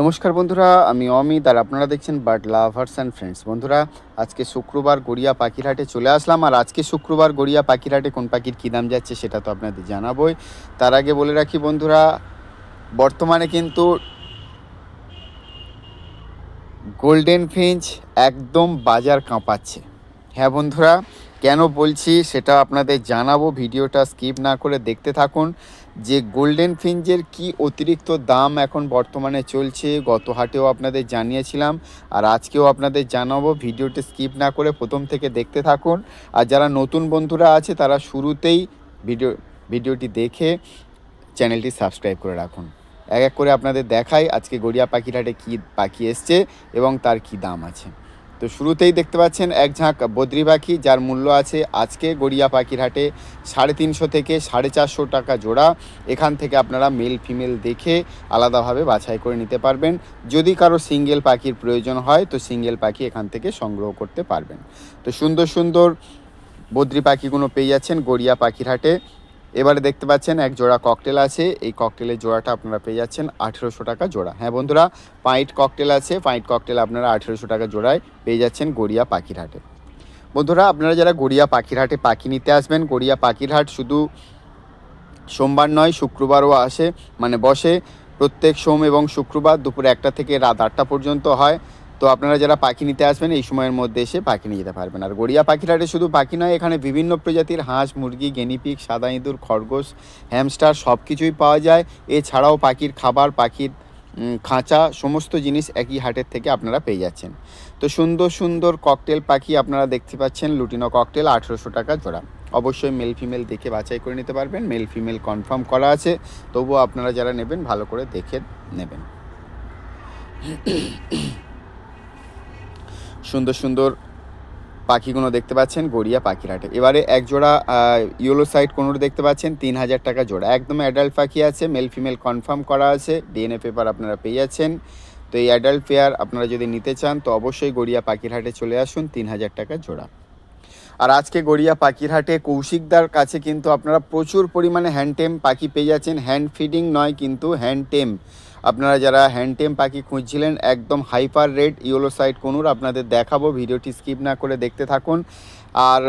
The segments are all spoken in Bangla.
নমস্কার বন্ধুরা, আমি অমিত আর আপনারা দেখছেন বার্ড লাভার্স অ্যান্ড ফ্রেন্ডস বন্ধুরা, আজকে শুক্রবার গড়িয়া পাখিরহাটে চলে আসলাম আর আজকে শুক্রবার গড়িয়া পাখিরহাটে কোন পাখির কী দাম যাচ্ছে সেটা তো আপনাদের জানাবোই। তার আগে বলে রাখি বন্ধুরা, বর্তমানে কিন্তু গোল্ডেন ফিঞ্চ একদম বাজার কাঁপাচ্ছে। হ্যাঁ বন্ধুরা কেন বলছি সেটা আপনাদের জানাব, ভিডিওটা স্কিপ না করে দেখতে থাকুন। যে গোল্ডেন ফিঞ্জের কি অতিরিক্ত দাম এখন বর্তমানে চলছে গত হাটেও আপনাদের জানিয়েছিলাম, আর আজকেও আপনাদের জানাব, ভিডিওটি স্কিপ না করে প্রথম থেকে দেখতে থাকুন। আর যারা নতুন বন্ধুরা আছে, তারা শুরুতেই ভিডিও, ভিডিওটি দেখে চ্যানেলটি সাবস্ক্রাইব করে রাখুন। এক এক করে আপনাদের দেখাই আজকে গড়িয়া পাখিরহাটে কী পাখি এসছে এবং তার কি দাম আছে। তো শুরুতেই দেখতে পাচ্ছেন এক ঝাঁক বদ্রি পাখি, যার মূল্য আছে আজকে গড়িয়া পাখির হাটে সাড়ে তিনশো থেকে সাড়ে চারশো টাকা জোড়া। এখান থেকে আপনারা মেল ফিমেল দেখে আলাদাভাবে বাছাই করে নিতে পারবেন। যদি কারও সিঙ্গেল পাখির প্রয়োজন হয়, তো সিঙ্গেল পাখি এখান থেকে সংগ্রহ করতে পারবেন। তো সুন্দর সুন্দর বদ্রি পাখিগুলো পেয়ে যাচ্ছেন গড়িয়া পাখির হাটে। এবারে দেখতে পাচ্ছেন এক জোড়া ককটেল আছে। এই ককটেলের জোড়াটা আপনারা পেয়ে যাচ্ছেন আঠেরোশো টাকা জোড়া। হ্যাঁ বন্ধুরা পাইট ককটেল আছে। পাইট ককটেল আপনারা আঠেরোশো টাকা জোড়ায় পেয়ে যাচ্ছেন গড়িয়া পাখিরহাটে। বন্ধুরা, আপনারা যারা গড়িয়া পাখিরহাটে পাখি নিতে আসবেন, গড়িয়া পাখিরহাট শুধু সোমবার নয়, শুক্রবারও আসে মানে বসে। প্রত্যেক সোম এবং শুক্রবার দুপুর একটা থেকে রাত আটটা পর্যন্ত হয়। তো আপনারা যারা পাখি নিতে আসবেন, এই সময়ের মধ্যে এসে পাখি নিয়ে যেতে পারবেন। আর গড়িয়া পাখির হাটে শুধু পাখি নয়, এখানে বিভিন্ন প্রজাতির হাঁস, মুরগি গেনিপিক সাদা ইঁদুর, খরগোশ, হ্যামস্টার সব কিছুই পাওয়া যায়। এছাড়াও পাখির খাবার, পাখির খাঁচা, সমস্ত জিনিস একই হাটের থেকে আপনারা পেয়ে যাচ্ছেন। তো সুন্দর সুন্দর ককটেল পাখি আপনারা দেখতে পাচ্ছেন, লুটিনো ককটেল, আঠেরোশো টাকা জোড়া। অবশ্যই মেল ফিমেল দেখে বাছাই করে নিতে পারবেন, মেল ফিমেল কনফার্ম করা আছে। তবুও আপনারা যারা নেবেন, ভালো করে দেখে নেবেন। সুন্দর সুন্দর পাখিগুলো দেখতে পাচ্ছেন, গড়িয়া পাখির হাটে এবারে এক জোড়া ইয়েলো সাইড কোনোর দেখতে পাচ্ছেন, তিন হাজার টাকা জোড়া। একদম অ্যাডাল্ট পাখি আছে মেল ফিমেল কনফার্ম করা আছে ডিএনএ পেপার আপনারা পেয়ে যাচ্ছেন। তো এই অ্যাডাল্ট পেয়ার আপনারা যদি নিতে চান, তো অবশ্যই গড়িয়া পাখির হাটে চলে আসুন, তিন হাজার টাকা জোড়া। আর আজকে গড়িয়া পাখির হাটে কৌশিকদার কাছে কিন্তু আপনারা প্রচুর পরিমাণে হ্যান্ডটেম পাখি পেয়ে যাচ্ছেন। হ্যান্ড ফিডিং নয় কিন্তু হ্যান্ডটেম আপনারা যারা হ্যান্ডটেম পাখি খুঁজছিলেন, একদম hyper red yellow side conure আপনাদের দেখাবো, ভিডিওটি স্কিপ না করে দেখতে থাকুন। আর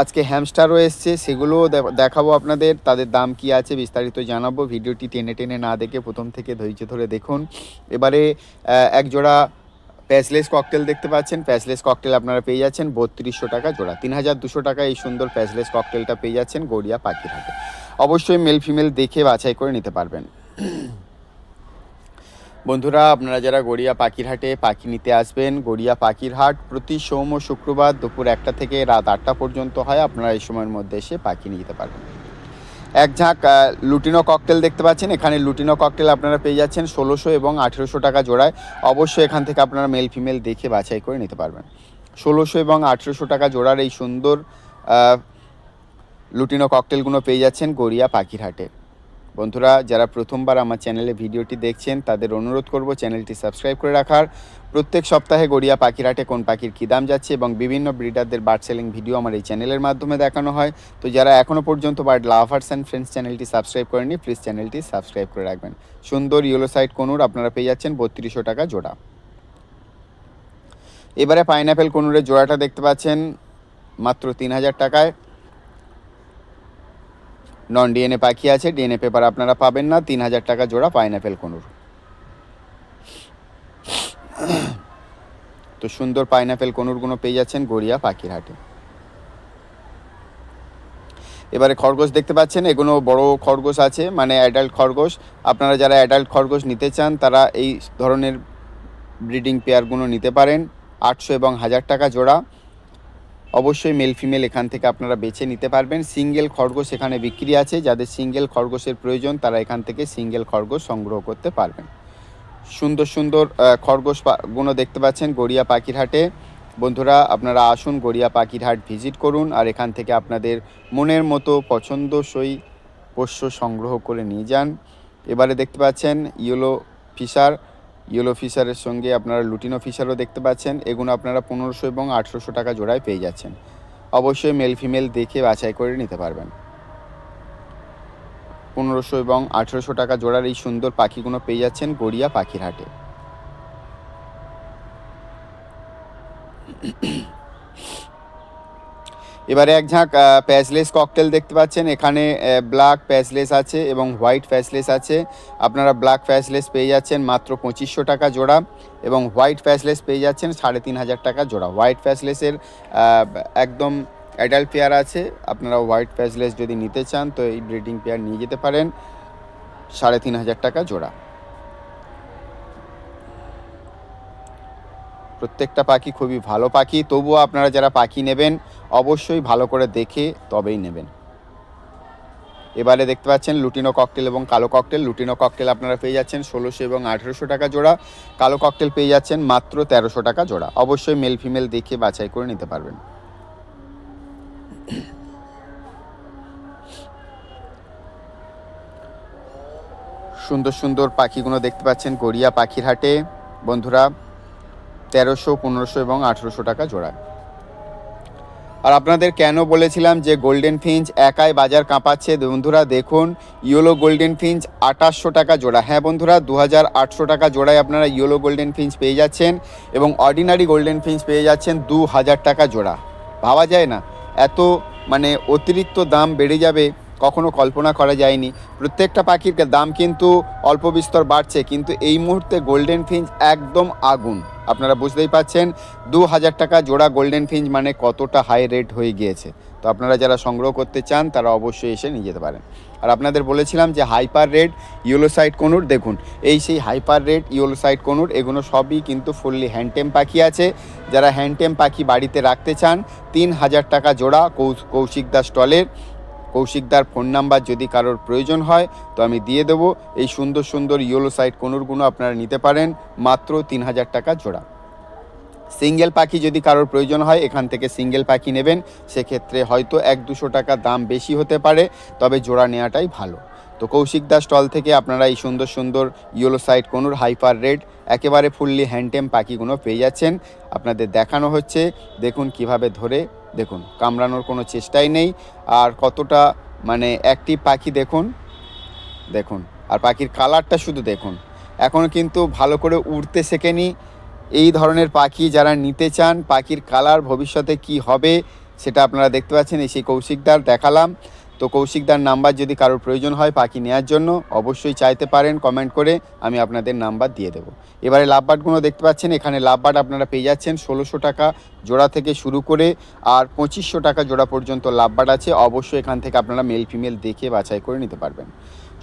আজকে হ্যামস্টারও এসছে, সেগুলোও দেখাবো আপনাদের, তাদের দাম কি আছে বিস্তারিত জানাব, ভিডিওটি টেনে টেনে না দেখে প্রথম থেকে ধৈর্য ধরে দেখুন। এবারে এক জোড়া প্যাসলেস ককটেল দেখতে পাচ্ছেন প্যাসলেস ককটেল আপনারা পেয়ে যাচ্ছেন বত্রিশশো টাকা জোড়া, তিন হাজার দুশো টাকা এই সুন্দর প্যাসলেস ককটেলটা পেয়ে যাচ্ছেন গড়িয়া পাখির হাটে। অবশ্যই মেল ফিমেল দেখে বাছাই করে নিতে পারবেন। বন্ধুরা, আপনারা যারা গড়িয়া পাখির হাটে পাখি নিতে আসবেন, গড়িয়া পাখির হাট প্রতি সোম ও শুক্রবার দুপুর একটা থেকে রাত আটটা পর্যন্ত হয়, আপনারা এই সময়ের মধ্যে এসে পাখি নিয়ে যেতে পারবেন। এক ঝাঁক লুটিনো ককটেল দেখতে পাচ্ছেন, এখানে লুটিনো ককটেল আপনারা পেয়ে যাচ্ছেন ষোলোশো এবং আঠেরোশো টাকা জোড়ায়, অবশ্যই এখান থেকে আপনারা মেল ফিমেল দেখে বাছাই করে নিতে পারবেন। ষোলোশো এবং আঠেরোশো টাকা জোড়ার এই সুন্দর লুটিনো ককটেলগুলো পেয়ে যাচ্ছেন গড়িয়া পাখির হাটে বন্ধুরা, যারা প্রথমবার আমার চ্যানেলে ভিডিওটি দেখছেন, তাদের অনুরোধ করব চ্যানেলটি সাবস্ক্রাইব করে রাখার। প্রত্যেক সপ্তাহে গড়িয়া পাখিরহাটে কোন পাখির কী দাম যাচ্ছে এবং বিভিন্ন ব্রিডারদের বার্ড সেলিং ভিডিও আমার এই চ্যানেলের মাধ্যমে দেখানো হয়। তো যারা এখনও পর্যন্ত বার্ড লাভার্স অ্যান্ড ফ্রেন্ডস চ্যানেলটি সাবস্ক্রাইব করেনি প্লিজ চ্যানেলটি সাবস্ক্রাইব করে রাখবেন। সুন্দর ইয়েলো সাইড কোনুর আপনারা পেয়ে যাচ্ছেন বত্রিশশো টাকা জোড়া। এবারে পাইনাপেল কোনুরের জোড়াটা দেখতে পাচ্ছেন, মাত্র তিন হাজার টাকায়। নন ডিএনএ পাখি আছে ডিএনএ পেপার আপনারা পাবেন না, তিন হাজার টাকা জোড়া পাইনাপেল কোনুর। তো সুন্দর পাইনাপেল কোনুরগুলো পেয়ে যাচ্ছেন গড়িয়া পাখির হাটে। এবারে খরগোশ দেখতে পাচ্ছেন, এগুলো বড় খরগোশ আছে মানে অ্যাডাল্ট খরগোশ। আপনারা যারা অ্যাডাল্ট খরগোশ নিতে চান, তারা এই ধরনের ব্রিডিং পেয়ারগুলো নিতে পারেন। আটশো এবং হাজার টাকা জোড়া। অবশ্যই মেল ফিমেল এখান থেকে আপনারা বেছে নিতে পারবেন। সিঙ্গেল খরগোশ এখানে বিক্রি আছে। যাদের সিঙ্গেল খরগোশের প্রয়োজন, তারা এখান থেকে সিঙ্গেল খরগোশ সংগ্রহ করতে পারবেন। সুন্দর সুন্দর খরগোশগুলো দেখতে পাচ্ছেন গড়িয়া পাখিরহাটে। বন্ধুরা, আপনারা আসুন গড়িয়া পাখিরহাট ভিজিট করুন আর এখান থেকে আপনাদের মনের মতো পছন্দসই পোষ্য সংগ্রহ করে নিয়ে যান। এবারে দেখতে পাচ্ছেন ইয়েলো ফিশার। ইয়েলো ফিশারের সঙ্গে আপনারা লুটিনো ফিশারও দেখতে পাচ্ছেন। এগুলো আপনারা পনেরোশো এবং আঠেরোশো টাকা জোড়ায় পেয়ে যাচ্ছেন। অবশ্যই মেল ফিমেল দেখে বাছাই করে নিতে পারবেন। পনেরোশো এবং আঠেরোশো টাকা জোড়ার এই সুন্দর পাখিগুলো পেয়ে যাচ্ছেন গড়িয়া পাখির হাটে। এবারে এক ঝাঁক প্যাচলেস ককটেল দেখতে পাচ্ছেন। এখানে ব্ল্যাক প্যাচলেস আছে এবং হোয়াইট প্যাচলেস আছে। আপনারা ব্ল্যাক প্যাচলেস পেয়ে যাচ্ছেন মাত্র পঁচিশশো টাকা জোড়া এবং হোয়াইট প্যাচলেস পেয়ে যাচ্ছেন সাড়ে তিন হাজার টাকা জোড়া। হোয়াইট প্যাচলেসের একদম অ্যাডাল্ট পেয়ার আছে। আপনারা হোয়াইট প্যাচলেস যদি নিতে চান, তো এই ব্রিডিং পেয়ার নিয়ে যেতে পারেন সাড়ে তিন হাজার টাকা জোড়া। প্রত্যেকটা পাখি খুবই ভালো পাখি। তবুও আপনারা যারা পাখি নেবেন, অবশ্যই ভালো করে দেখে তবেই নেবেন। এবারে দেখতে পাচ্ছেন লুটিনো ককটেল এবং কালো ককটেল। লুটিনো ককটেল আপনারা পেয়ে যাচ্ছেন ষোলোশো এবং আঠেরোশো টাকা জোড়া। কালো ককটেল পেয়ে যাচ্ছেন মাত্র তেরোশো টাকা জোড়া। অবশ্যই মেল ফিমেল দেখে বাছাই করে নিতে পারবেন। সুন্দর সুন্দর পাখিগুলো দেখতে পাচ্ছেন গড়িয়া পাখির হাটে। বন্ধুরা তেরোশো, পনেরোশো এবং আঠেরোশো টাকা জোড়া। আর আপনাদের কেন বলেছিলাম যে গোল্ডেন ফিঞ্চ একাই বাজার কাঁপাচ্ছে? বন্ধুরা, দেখুন ইয়েলো গোল্ডেন ফিঞ্চ আঠাশশো টাকা জোড়া। হ্যাঁ বন্ধুরা দু হাজার আটশো টাকা জোড়ায় আপনারা ইয়েলো গোল্ডেন ফিঞ্চ পেয়ে যাচ্ছেন এবং অর্ডিনারি গোল্ডেন ফিঞ্চ পেয়ে যাচ্ছেন দু হাজার টাকা জোড়া। ভাবা যায় না, এত মানে অতিরিক্ত দাম বেড়ে যাবে কখনো কল্পনা করা যায়নি। প্রত্যেকটা পাখির দাম কিন্তু অল্প বিস্তর বাড়ছে, কিন্তু এই মুহূর্তে গোল্ডেন ফিঞ্চ একদম আগুন। আপনারা বুঝতেই পাচ্ছেন, দু হাজার টাকা জোড়া গোল্ডেন ফিঞ্চ মানে কতটা হাই রেট হয়ে গিয়েছে। তো আপনারা যারা সংগ্রহ করতে চান, তারা অবশ্যই এসে নিয়ে যেতে পারেন। আর আপনাদের বলেছিলাম যে hyper red yellow side conure, দেখুন, এই সেই hyper red yellow side conure, এগুলো সবই কিন্তু ফুললি হ্যান্ডটেম পাখি আছে। যারা হ্যান্ডটেম পাখি বাড়িতে রাখতে চান, তিন হাজার টাকা জোড়া কৌশিক দাস স্টলের কৌশিকদার ফোন নাম্বার যদি কারোর প্রয়োজন হয়, তো আমি দিয়ে দেবো। এই সুন্দর সুন্দর ইয়েলো সাইড কোনুরগুলো আপনারা নিতে পারেন, মাত্র তিন হাজার টাকা জোড়া। সিঙ্গেল পাখি যদি কারোর প্রয়োজন হয়, এখান থেকে সিঙ্গেল পাখি নেবেন। সেক্ষেত্রে হয়তো এক দুশো টাকা দাম বেশি হতে পারে, তবে জোড়া নেওয়াটাই ভালো। তো কৌশিক দাস স্টল থেকে আপনারা এই সুন্দর সুন্দর yellow side conure hyper red, একেবারে ফুললি হ্যান্ডটেম পাখিগুলো পেয়ে যাচ্ছেন। আপনাদের দেখানো হচ্ছে, দেখুন কীভাবে ধরে দেখুন, কামড়ানোর কোনো চেষ্টাই নেই। আর কতটা মানে অ্যাক্টিভ পাখি দেখুন দেখুন। আর পাখির কালারটা শুধু দেখুন। এখনও কিন্তু ভালো করে উড়তে শেখেনি এই ধরনের পাখি যারা নিতে চান, পাখির কালার ভবিষ্যতে কি হবে সেটা আপনারা দেখতে পাচ্ছেন। এই সেই কৌশিকদার দেখালাম। তো কৌশিকদার নাম্বার যদি কারোর প্রয়োজন হয় পাখি নেওয়ার জন্য, অবশ্যই চাইতে পারেন কমেন্ট করে আমি আপনাদের নাম্বার দিয়ে দেবো। এবারে লাভবার্ডগুলো দেখতে পাচ্ছেন, এখানে লাভবার্ড আপনারা পেয়ে যাচ্ছেন ষোলোশো টাকা। জোড়া থেকে শুরু করে আর পঁচিশশো টাকা জোড়া পর্যন্ত লাভবার্ড আছে। অবশ্যই এখান থেকে আপনারা মেল ফিমেল দেখে বাছাই করে নিতে পারবেন।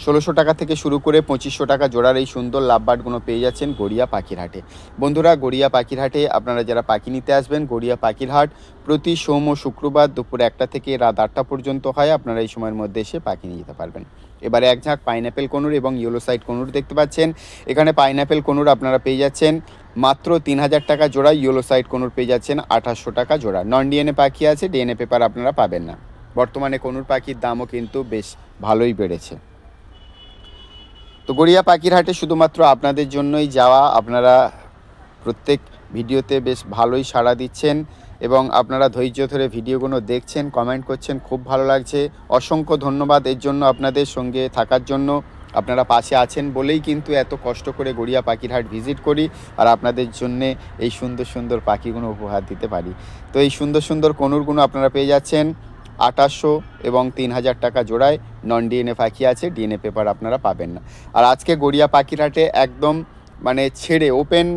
ষোলোশো টাকা থেকে শুরু করে পঁচিশশো টাকা জোড়ার এই সুন্দর লাভবার্ডগুলো পেয়ে যাচ্ছেন গড়িয়া পাখির হাটে বন্ধুরা, গড়িয়া পাখির হাটে আপনারা যারা পাখি নিতে আসবেন, গড়িয়া পাখির হাট প্রতি সোম ও শুক্রবার দুপুর একটা থেকে রাত আটটা পর্যন্ত হয়। আপনারা এই সময়ের মধ্যে এসে পাখি নিয়ে যেতে পারবেন। এবারে এক ঝাঁক পাইনঅ্যাপেল কনুর এবং ইয়েলো সাইড কনুর দেখতে পাচ্ছেন। এখানে পাইনঅ্যাপেল কনুর আপনারা পেয়ে যাচ্ছেন। মাত্র তিন হাজার টাকা জোড়া ইয়েলো সাইড কনুর পেয়ে যাচ্ছেন আঠাশশো টাকা জোড়া। নন ডিএনএ পাখি আছে ডিএনএ পেপার আপনারা পাবেন না। বর্তমানে কনুর পাখির দামও কিন্তু বেশ ভালোই বেড়েছে। তো গড়িয়া পাখির হাটে শুধুমাত্র আপনাদের জন্যই যাওয়া, আপনারা প্রত্যেক ভিডিওতে বেশ ভালোই সাড়া দিচ্ছেন এবং আপনারা ধৈর্য ধরে ভিডিওগুলো দেখছেন কমেন্ট করছেন, খুব ভালো লাগছে। অসংখ্য ধন্যবাদ এর জন্য আপনাদের সঙ্গে থাকার জন্য। আপনারা পাশে আছেন বলেই কিন্তু এত কষ্ট করে গড়িয়া পাখির হাট ভিজিট করি আর আপনাদের জন্যে এই সুন্দর সুন্দর পাখিগুলো উপহার দিতে পারি। তো এই সুন্দর সুন্দর কনুরগুলো আপনারা পেয়ে যাচ্ছেন আঠাশশো এবং তিন হাজার টাকা জোড়ায়। নন ডিএনএ পাখি আছে ডিএনএ পেপার আপনারা পাবেন না। আর আজকে গড়িয়া পাখির হাটে একদম মানে ছেড়ে ওপেন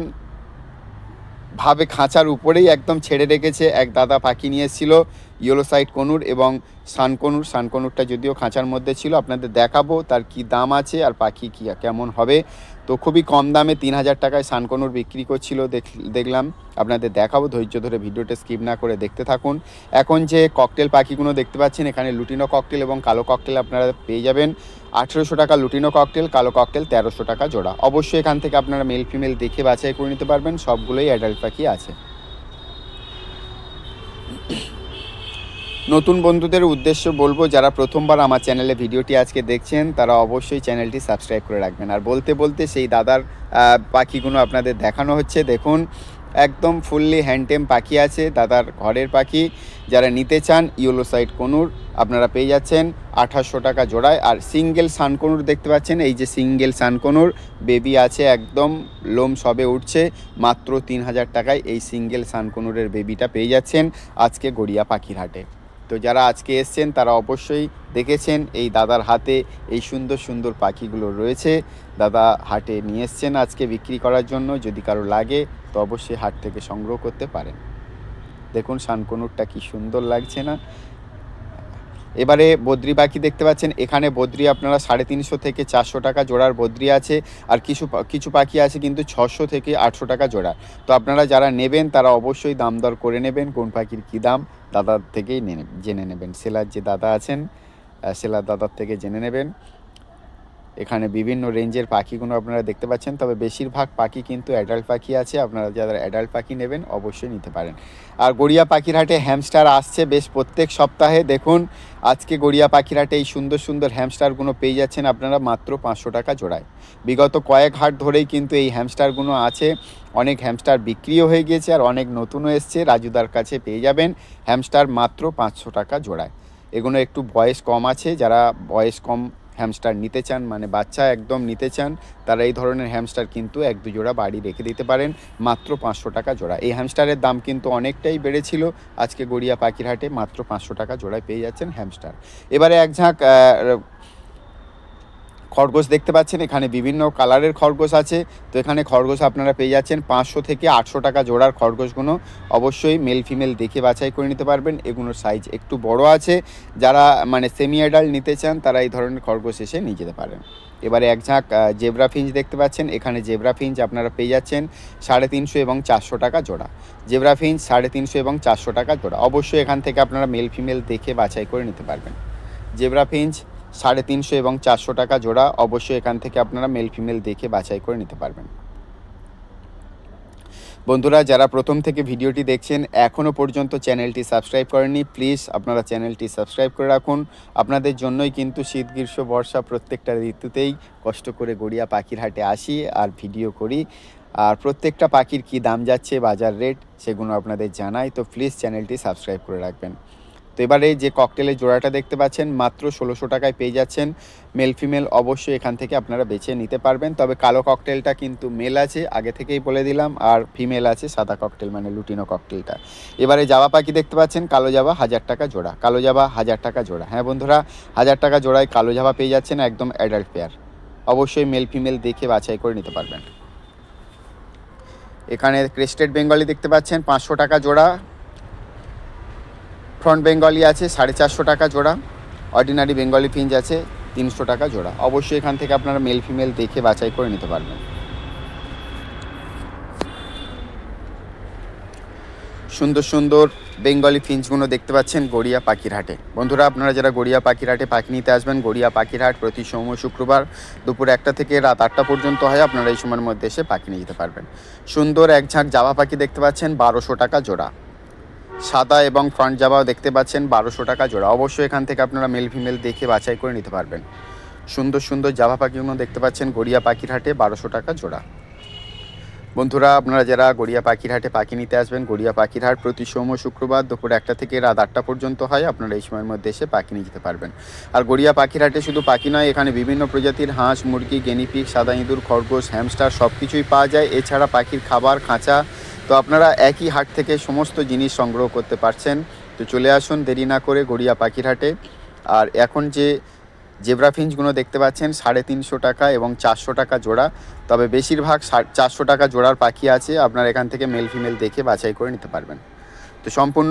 ভাবে খাঁচার উপরেই একদম ছেড়ে রেখেছে এক দাদা পাখি নিয়ে এসেছিল। ইয়েলো সাইড কনুর এবং সানকনুর সানকনুরটা যদিও খাঁচার মধ্যে ছিল, আপনাদের দেখাবো তার কি দাম আছে আর পাখি কি, কেমন হবে। তো খুবই কম দামে তিন হাজার টাকায় সানকনুর বিক্রি করছিল দেখ- দেখলাম। আপনাদের দেখাবো, ধৈর্য ধরে ভিডিওটা স্কিপ না করে দেখতে থাকুন। এখন যে ককটেল পাখিগুলো দেখতে পাচ্ছেন, এখানে লুটিনো ককটেল এবং কালো ককটেল আপনারা পেয়ে যাবেন। আঠেরোশো টাকা লুটিনো ককটেল কালো ককটেল তেরোশো টাকা জোড়া। অবশ্যই এখান থেকে আপনারা মেল ফিমেল দেখে বাছাই করে নিতে পারবেন, সবগুলোই অ্যাডাল্ট পাখি আছে। নতুন বন্ধুদের উদ্দেশ্য বলব, যারা প্রথমবার আমার চ্যানেলে ভিডিওটি আজকে দেখছেন, তারা অবশ্যই চ্যানেলটি সাবস্ক্রাইব করে রাখবেন। আর বলতে বলতে সেই দাদার পাখিগুলো আপনাদের দেখানো হচ্ছে। দেখুন, একদম ফুললি হ্যান্ডটেম পাখি আছে, দাদার ঘরের পাখি। যারা নিতে চান ইয়েলো সাইড কনুর, আপনারা পেয়ে যাচ্ছেন আঠাশশো টাকা জোড়ায়। আর সিঙ্গেল সানকনুর দেখতে পাচ্ছেন, এই যে সিঙ্গেল সানকনুর বেবি আছে একদম, লোম সবে উঠছে, মাত্র তিন হাজার টাকায় এই সিঙ্গেল সানকনুরের বেবিটা পেয়ে যাচ্ছেন আজকে গড়িয়া পাখির হাটে। তো যারা আজকে এসছেন, তারা অবশ্যই দেখেছেন এই দাদার হাতে এই সুন্দর সুন্দর পাখিগুলো রয়েছে। দাদা হাটে নিয়ে এসছেন আজকে বিক্রি করার জন্য। যদি কারও লাগে, তো অবশ্যই হাট থেকে সংগ্রহ করতে পারেন। দেখুন শানকনুরটা কি সুন্দর লাগছে না। এবারে বদ্রি পাখি দেখতে পাচ্ছেন, এখানে বদ্রি আপনারা সাড়ে তিনশো থেকে চারশো টাকা জোড়ার বদ্রি আছে, আর কিছু কিছু পাখি আছে কিন্তু ছশো থেকে আটশো টাকা জোড়া। তো আপনারা যারা নেবেন, তারা অবশ্যই দাম দর করে নেবেন, কোন পাখির কী দাম, দাদার থেকেই জেনে নেবেন। সেলার যে দাদা আছেন সেলার দাদার থেকে জেনে নেবেন। এখানে বিভিন্ন রেঞ্জের পাখিগুলো আপনারা দেখতে পাচ্ছেন, তবে বেশিরভাগ পাখি কিন্তু অ্যাডাল্ট পাখি আছে, আপনারা যারা অ্যাডাল্ট পাখি নেবেন অবশ্যই নিতে পারেন। আর গড়িয়া পাখির হাটে হ্যামস্টার আসছে বেশ প্রত্যেক সপ্তাহে, দেখুন, আজকে গড়িয়া পাখির হাটে এই সুন্দর সুন্দর হ্যামস্টারগুলো পেয়ে যাচ্ছেন আপনারা মাত্র পাঁচশো টাকা জোড়ায়। বিগত কয়েক হাট ধরেই কিন্তু এই হ্যামস্টারগুলো আছে, অনেক হ্যামস্টার বিক্রিও হয়ে গিয়েছে আর অনেক নতুনও এসছে, রাজুদার কাছে পেয়ে যাবেন হ্যামস্টার মাত্র পাঁচশো টাকা জোড়ায়। এগুলো একটু বয়স কম আছে, যারা বয়স কম হ্যামস্টার নিতে চান মানে বাচ্চা একদম নিতে চান, তারা এই ধরনের হ্যামস্টার কিন্তু এক দু জোড়া বাড়ি রেখে দিতে পারেন, মাত্র পাঁচশো টাকা জোড়া। এই হ্যামস্টারের দাম কিন্তু অনেকটাই বেড়েছিল, আজকে গড়িয়া পাখিরহাটে মাত্র পাঁচশো টাকা জোড়ায় পেয়ে যাচ্ছেন হ্যামস্টার এবারে এক ঝাঁক খরগোশ দেখতে পাচ্ছেন, এখানে বিভিন্ন কালারের খরগোশ আছে। তো এখানে খরগোশ আপনারা পেয়ে যাচ্ছেন পাঁচশো থেকে আটশো টাকা জোড়ার খরগোশগুলো। অবশ্যই মেল ফিমেল দেখে বাছাই করে নিতে পারবেন। এগুলোর সাইজ একটু বড় আছে। যারা মানে সেমি অ্যাডাল্ট নিতে চান, তারা এই ধরনের খরগোশ এসে নিয়ে যেতে পারেন। এবারে এক ঝাঁক জেব্রা ফিঞ্চ দেখতে পাচ্ছেন। এখানে জেব্রা ফিঞ্চ আপনারা পেয়ে যাচ্ছেন সাড়ে তিনশো এবং চারশো টাকা জোড়া। জেব্রা ফিঞ্চ সাড়ে তিনশো এবং চারশো টাকা জোড়া। অবশ্যই এখান থেকে আপনারা মেল ফিমেল দেখে বাছাই করে নিতে পারবেন। জেব্রা ফিঞ্চ সাড়ে তিনশো এবং চারশো টাকা জোড়া অবশ্যই এখান থেকে আপনারা মেল ফিমেল দেখে বাছাই করে নিতে পারবেন। বন্ধুরা, যারা প্রথম থেকে ভিডিওটি দেখছেন এখনও পর্যন্ত চ্যানেলটি সাবস্ক্রাইব করেননি প্লিজ আপনারা চ্যানেলটি সাবস্ক্রাইব করে রাখুন। আপনাদের জন্যই কিন্তু শীত, গ্রীষ্ম, বর্ষা প্রত্যেকটা ঋতুতেই কষ্ট করে গড়িয়া পাখির হাটে আসি আর ভিডিও করি। আর প্রত্যেকটা পাখির কি দাম যাচ্ছে, বাজার রেট সেগুলো আপনাদের জানাই। তো প্লিজ চ্যানেলটি সাবস্ক্রাইব করে রাখবেন। তো এবারে যে ককটেলের জোড়াটা দেখতে পাচ্ছেন, মাত্র ষোলোশো টাকায় পেয়ে যাচ্ছেন। মেল ফিমেল অবশ্যই এখান থেকে আপনারা বেছে নিতে পারবেন। তবে কালো ককটেলটা কিন্তু মেল আছে, আগে থেকেই বলে দিলাম। আর ফিমেল আছে, সাদা ককটেল মানে লুটিনো ককটেলটা এবারে জাবা পাখি দেখতে পাচ্ছেন, কালো জাবা হাজার টাকা জোড়া। কালো জাবা হাজার টাকা জোড়া। হ্যাঁ বন্ধুরা, হাজার টাকা জোড়ায় কালো জাবা পেয়ে যাচ্ছেন একদম অ্যাডাল্ট পেয়ার অবশ্যই মেল ফিমেল দেখে বাছাই করে নিতে পারবেন। এখানে ক্রেস্টেড বেঙ্গলি দেখতে পাচ্ছেন, পাঁচশো টাকা জোড়া। ফ্রন্ট বেঙ্গলি আছে, সাড়ে চারশো টাকা জোড়া। অর্ডিনারি বেঙ্গলি ফিঞ্চ আছে, তিনশো টাকা জোড়া। অবশ্যই এখান থেকে আপনারা মেল ফিমেল দেখে বাছাই করে নিতে পারবেন। সুন্দর সুন্দর বেঙ্গলি ফিঞ্চগুলো দেখতে পাচ্ছেন গড়িয়া পাখিরহাটে। বন্ধুরা, আপনারা যারা গড়িয়া পাখির হাটে পাখি নিতে আসবেন, গড়িয়া পাখিরহাট প্রতি সোম শুক্রবার দুপুর একটা থেকে রাত আটটা পর্যন্ত হয়, আপনারা এই সময়ের মধ্যে এসে পাখি নিয়ে যেতে পারবেন। সুন্দর এক ঝাঁক জাবা পাখি দেখতে পাচ্ছেন, বারোশো টাকা জোড়া। সাদা এবং ফ্রন্ট জাবাও দেখতে পাচ্ছেন, বারোশো টাকা জোড়া। অবশ্যই এখান থেকে আপনারা মেল ফিমেল দেখে বাছাই করে নিতে পারবেন। সুন্দর সুন্দর জাভা পাখিগুলো দেখতে পাচ্ছেন, গড়িয়া পাখির হাটে বারোশো টাকা জোড়া। বন্ধুরা, আপনারা যারা গড়িয়া পাখির হাটে পাখি নিতে আসবেন, গড়িয়া পাখির হাট প্রতি সোম শুক্রবার দুপুর একটা থেকে রাত আটটা পর্যন্ত হয়, আপনারা এই সময়ের মধ্যে এসে পাখি নিয়ে যেতে পারবেন। আর গড়িয়া পাখির হাটে শুধু পাখি নয়, এখানে বিভিন্ন প্রজাতির হাঁস, মুরগি গেনিপিক সাদা ইঁদুর, খরগোশ, হ্যামস্টার সব কিছুই পাওয়া যায়। এছাড়া পাখির খাবার, খাঁচা, তো আপনারা একই হাট থেকে সমস্ত জিনিস সংগ্রহ করতে পারছেন। তো চলে আসুন, দেরি না করে গড়িয়া পাখির হাটে আর এখন যে জেব্রা ফিঞ্চগুলো দেখতে পাচ্ছেন, সাড়ে তিনশো টাকা এবং চারশো টাকা জোড়া। তবে বেশিরভাগ চারশো টাকা জোড়ার পাখি আছে, আপনার এখান থেকে মেল ফিমেল দেখে বাছাই করে নিতে পারবেন। তো সম্পূর্ণ